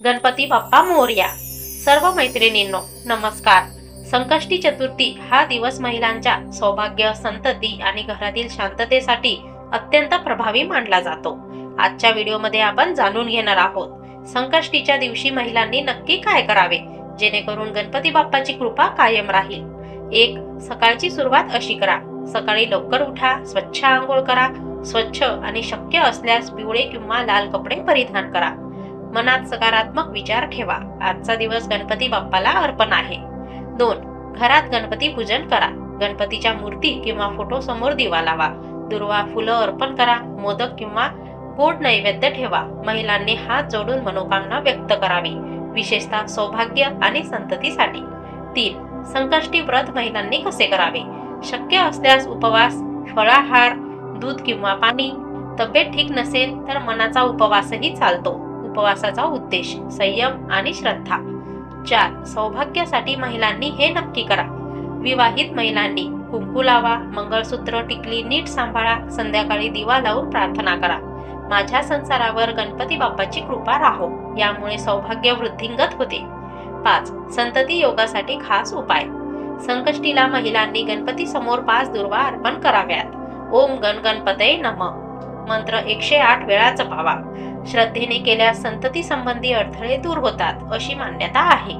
गणपती बाप्पा मोर्या. सर्व मैत्रिणींनो नमस्कार. संकष्टी चतुर्थी हा दिवस महिलांच्या सौभाग्य संतती आणि घरातील शांततेसाठी अत्यंत प्रभावी मानला जातो. आजच्या व्हिडिओमध्ये आपण जाणून घेणार आहोत संकष्टीच्या दिवशी महिलांनी नक्की काय करावे जेणेकरून गणपती बाप्पाची कृपा कायम राहील. एक सकाळची सुरुवात अशी करा. सकाळी लवकर उठा स्वच्छ आंघोळ करा स्वच्छ आणि शक्य असल्यास पिवळे किंवा लाल कपडे परिधान करा. मनात सकारात्मक विचार ठेवा. आजचा दिवस गणपती बाप्पाला अर्पण आहे. दोन घरात गणपती पूजन करा. गणपतीच्या मूर्ती किंवा फोटो समोर दिवा लावा. दुर्वा फुलं अर्पण करा. मोदक किंवा गोड नैवेद्य ठेवा. महिलांनी हात जोडून मनोकामना व्यक्त करावी. विशेषतः सौभाग्य आणि संततीसाठी. तीन संकष्टी व्रत महिलांनी कसे करावे? शक्य असल्यास उपवास फळाहार दूध किंवा पाणी. तब्येत ठीक नसेल तर मनाचा उपवासही चालतो. उपवासाचा उद्देश संयम आणि श्रद्धा. चार सौभाग्यासाठी महिलांनी हे नक्की करा. विवाहित महिलांनी कुंकू लावा मंगळसूत्र टिकली नीट सांभाळा संध्याकाळी दिवा लावून प्रार्थना करा. माझ्या संसारावर गणपती बाप्पाची कृपा राहो यामुळे सौभाग्य वृद्धिंगत होते. पाच संतती योगासाठी खास उपाय. संकष्टीला महिलांनी गणपती समोर पाच दुर्वा अर्पण कराव्यात. ओम गण गणपतये नम. मंत्र एकशे आठ वेळा जपावा. श्रद्धेने केल्यास संतती संबंधी अडथळे दूर होतात अशी मान्यता आहे.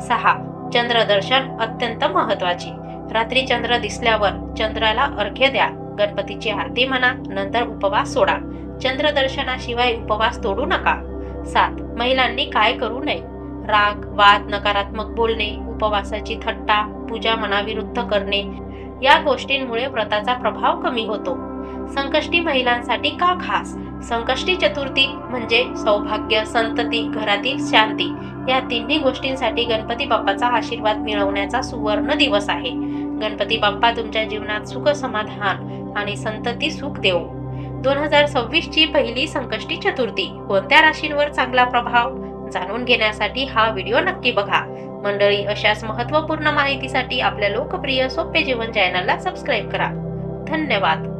सहा. चंद्रदर्शन अत्यंत महत्त्वाचे रात्री चंद्र दिसल्यावर चंद्राला अर्घ्य द्या. गणपतीची आरती म्हणा नंतर उपवास सोडा. चंद्रदर्शनाशिवाय उपवास तोडू नका. सात. महिलांनी काय करू नये? राग वाद नकारात्मक बोलणे उपवासाची थट्टा पूजा मनाविरुद्ध करणे या गोष्टींमुळे व्रताचा प्रभाव कमी होतो. संकष्टी महिलांसाठी का खास? संकष्टी चतुर्थी म्हणजे सौभाग्य संतती घरातील शांती या तिन्ही गोष्टींसाठी गणपती बाप्पाचा आशीर्वाद मिळवण्याचा सुवर्ण दिवस आहे. गणपती बाप्पा तुमच्या जीवनात सुख समाधान आणि संतती सुख देऊ दोन हजार सव्वीस ची पहिली संकष्टी चतुर्थी कोणत्या राशींवर चांगला प्रभाव? जाणून घेण्यासाठी हा व्हिडिओ नक्की बघा. मंडळी अशाच महत्त्वपूर्ण माहितीसाठी आपल्या लोकप्रिय सोपे जीवन चॅनलला सबस्क्राईब करा. धन्यवाद.